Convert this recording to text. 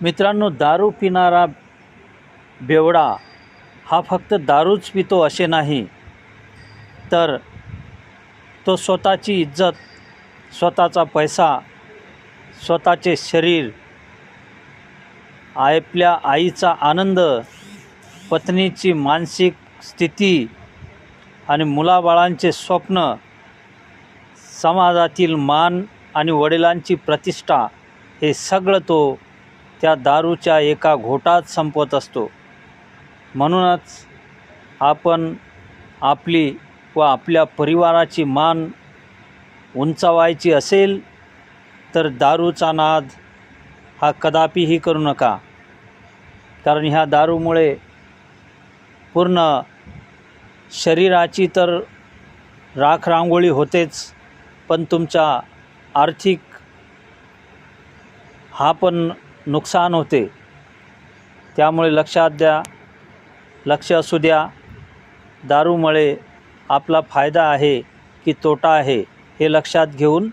मित्रांनो दारू पिणारा बेवडा हा फक्त दारूच पितो असे नाही. तर तो स्वतःची इज्जत स्वतःचा पैसा स्वतःचे शरीर आपल्या आईचा आनंद पत्नीची मानसिक स्थिती आणि मुलाबाळांचे स्वप्न समाजातील मान आणि वडिलांची प्रतिष्ठा हे सगळं तो त्या दारूच्या एका घोटात संपवत असतो. म्हणूनच आपण आपली व आपल्या परिवाराची मान उंचावायची असेल तर दारूचा नाद हा कदापिही करू नका. कारण ह्या दारूमुळे पूर्ण शरीराची तर राख रांगोळी होतेच पण तुमच्या आर्थिक हा पण नुकसान होते. त्यामुळे लक्षात द्या लक्ष असू द्या. दारूमुळे आपला फायदा आहे की तोटा आहे हे लक्षात घेऊन